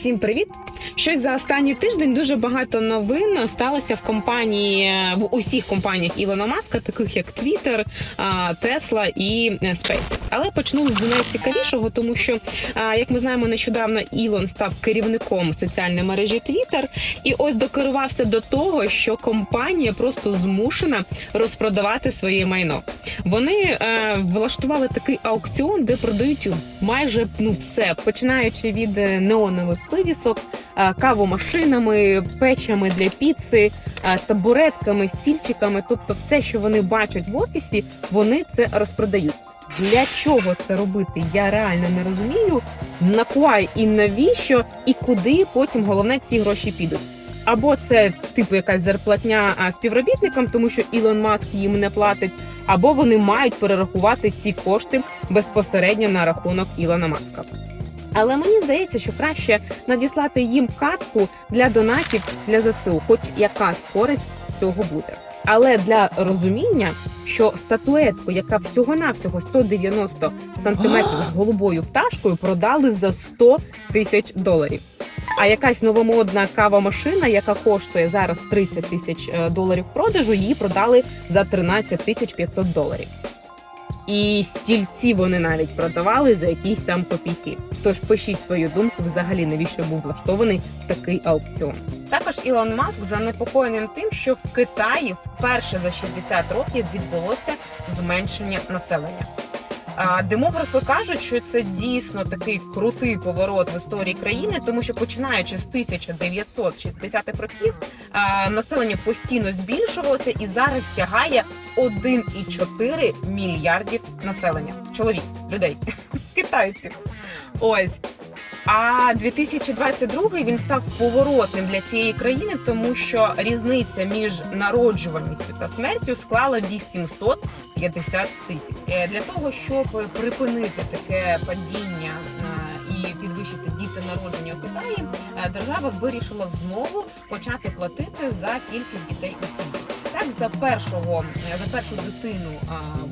Всім привіт! Щось за останній тиждень дуже багато новин сталося в компанії в усіх компаніях Ілона Маска, таких як Twitter, Tesla і е, SpaceX. Але почну з найцікавішого, тому що, як ми знаємо, нещодавно Ілон став керівником соціальної мережі Twitter, і ось докерувався до того, що компанія просто змушена розпродавати своє майно. Вони е, влаштували такий аукціон, де продають майже ну все, починаючи від е, неонових вивісок, е, кавомашинами, печами для піци, е, табуретками, стільчиками. Тобто, все, що вони бачать в офісі, вони це розпродають. Для чого це робити? Я реально не розумію. На куай і навіщо, і куди потім головне ці гроші підуть. Або це типу якась зарплатня співробітникам, тому що Ілон Маск їм не платить, або вони мають перерахувати ці кошти безпосередньо на рахунок Ілона Маска. Але мені здається, що краще надіслати їм картку для донатів для ЗСУ, хоч якась користь цього буде. Але для розуміння, що статуетку, яка всього-навсього 190 сантиметрів з голубою пташкою, продали за 100 тисяч доларів. А якась новомодна кава-машина, яка коштує зараз 30 тисяч е, доларів продажу, її продали за 13 тисяч 500 доларів. І стільці вони навіть продавали за якісь там копійки. Тож пишіть свою думку взагалі, навіщо був влаштований такий аукціон. Також Ілон Маск занепокоєним тим, що в Китаї вперше за 60 років відбулося зменшення населення. Демографи кажуть, що це дійсно такий крутий поворот в історії країни, тому що починаючи з 1960-х років населення постійно збільшувалося і зараз сягає 1,4 мільярдів населення. Чоловік, людей, китайців. Ось. А 2022 він став поворотним для цієї країни, тому що різниця між народжуваністю та смертю склала 850 тисяч. Е, Для того щоб припинити таке падіння е, підвищити дітонародження у Китаї, е, держава вирішила знову почати платити за кількість дітей у сім'ї. Так, за першого за першу дитину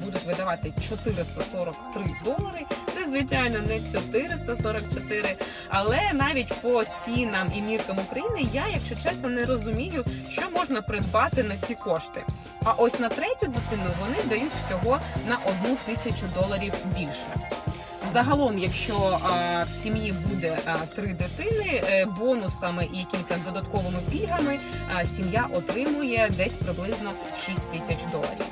будуть видавати 443 долари. Це звичайно не 444, але навіть по цінам і міркам України я, якщо чесно, не розумію, що можна придбати на ці кошти. А ось на третю дитину вони дають всього на одну тисячу доларів більше. Загалом, якщо а, в сім'ї буде а, три дитини, е, бонусами і якимись там додатковими пільгами а, сім'я отримує десь приблизно 6 тисяч доларів.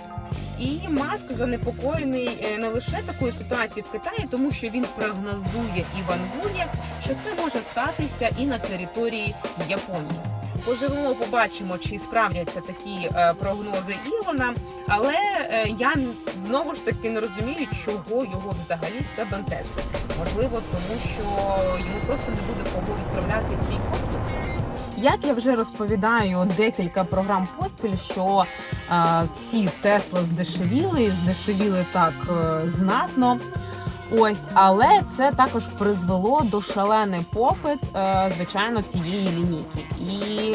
І Маск занепокоєний е, не лише такою ситуацією в Китаї, тому що він прогнозує і вангує, що це може статися і на території Японії. Поживемо, побачимо, чи справдяться такі е, прогнози Ілона. Але е, я знову ж таки не розумію, чого його взагалі це бентежить. Можливо, тому що йому просто не буде кого відправляти в свій космос. Як я вже розповідаю декілька програм поспіль, що е, всі Тесла здешевіли, здешевіли так е, знатно. Ось, але це також призвело до шалений попит, е, звичайно, всієї лінійки. І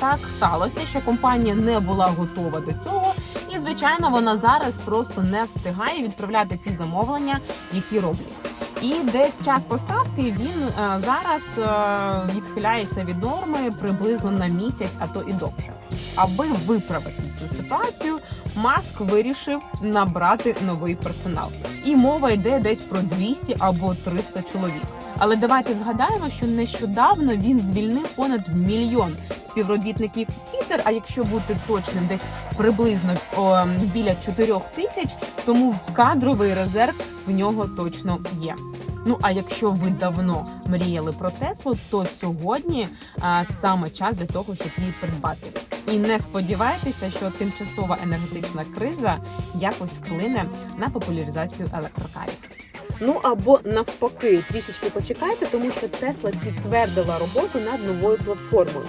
так сталося, що компанія не була готова до цього, і звичайно, вона зараз просто не встигає відправляти ті замовлення, які роблять. І десь час поставки він е, зараз е, відхиляється від норми приблизно на місяць, а то і довше. Аби виправити цю ситуацію, Маск вирішив набрати новий персонал. І мова йде десь про 200 або 300 чоловік. Але давайте згадаємо, що нещодавно він звільнив понад мільйон співробітників Twitter, а якщо бути точним, десь приблизно о, біля 4 тисяч, тому кадровий резерв в нього точно є. Ну а якщо ви давно мріяли про Теслу, то сьогодні а, саме час для того, щоб її придбати. І не сподівайтеся, що тимчасова енергетична криза якось вплине на популяризацію електрокарів. Ну або навпаки, трішечки почекайте, тому що Тесла підтвердила роботу над новою платформою,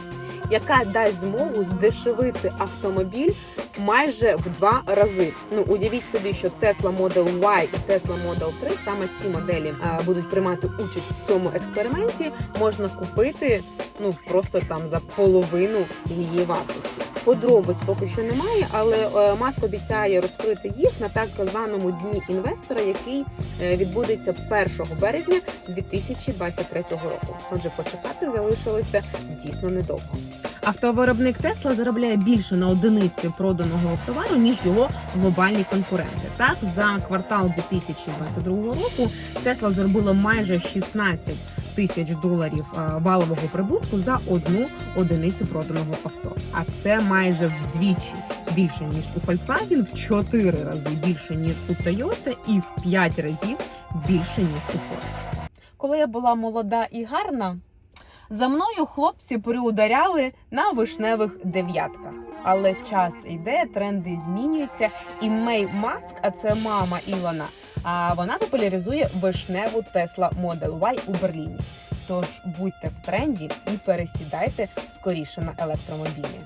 яка дасть змогу здешевити автомобіль майже в два рази. Ну уявіть собі, що Tesla Model Y і Tesla Model 3, саме ці моделі е, будуть приймати участь в цьому експерименті. Можна купити ну просто там за половину її вартості. Подробиць поки що немає, але е, Маск обіцяє розкрити їх на так званому дні інвестора, який е, відбудеться 1 березня 2023 року. Отже, почекати залишилося дійсно недовго. Автовиробник Тесла заробляє більше на одиниці проданого товару ніж його глобальні конкуренти. Так, за квартал 2022 року Тесла заробила майже 16 тисяч доларів е, валового прибутку за одну одиницю проданого авто. А це майже вдвічі більше ніж у Volkswagen, в 4 рази більше ніж у Toyota і в 5 разів більше ніж у Ford. Коли я була молода і гарна, за мною хлопці приударяли на вишневих дев'ятках. Але час йде, тренди змінюються, і Мей Маск, а це мама Ілона, а вона популяризує вишневу Tesla Model Y у Берліні. Тож будьте в тренді і пересідайте скоріше на електромобілі.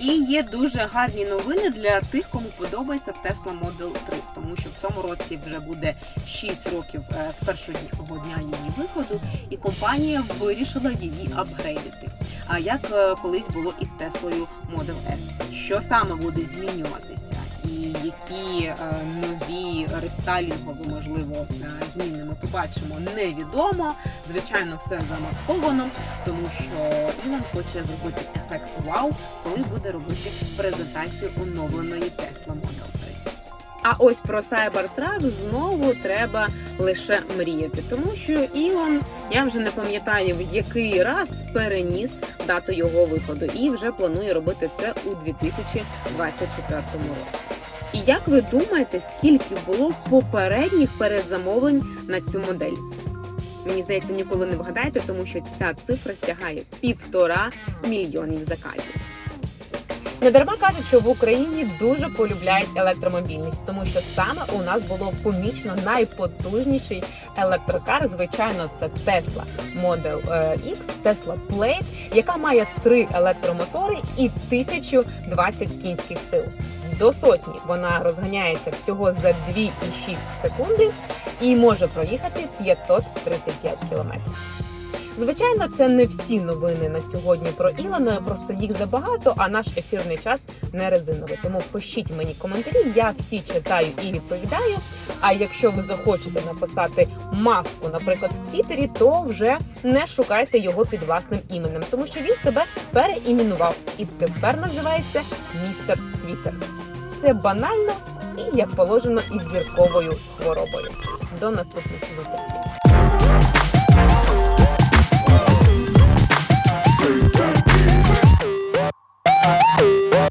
І є дуже гарні новини для тих, кому подобається Tesla Model 3, тому що в цьому році вже буде 6 років е, з першого дня її виходу, і компанія вирішила її апгрейдити. А як е, колись було із Теслою Model S. Що саме буде змінюватися, і які е, нові рестайлінгові, можливо, е, зміни ми побачимо, невідомо. Звичайно, все замасковано, тому що Ілон хоче зробити ефект вау, коли буде робити презентацію оновленої Tesla Model 3. А ось про Cybertruck знову треба лише мріяти, тому що Ілон, я вже не пам'ятаю в який раз переніс дату його виходу і вже планує робити це у 2024 році. І як ви думаєте, скільки було попередніх передзамовлень на цю модель? Мені здається, ніколи не вгадаєте, тому що ця цифра сягає півтора мільйонів заказів. Не дарма кажуть, що в Україні дуже полюбляють електромобільність, тому що саме у нас було помічено найпотужніший електрокар. Звичайно, це Tesla Model е, X, Tesla Plate, яка має три електромотори і 1020 кінських сил. До сотні вона розганяється всього за 2,6 секунди і може проїхати 535 кілометрів. Звичайно, це не всі новини на сьогодні про Ілона, просто їх забагато, а наш ефірний час не резиновий. Тому пишіть мені коментарі, я всі читаю і відповідаю. А якщо ви захочете написати маску, наприклад, в Твіттері, то вже не шукайте його під власним іменем, тому що він себе переіменував і тепер називається містер Твіттер. Все банально і як положено із зірковою хворобою. До наступних зустрічей.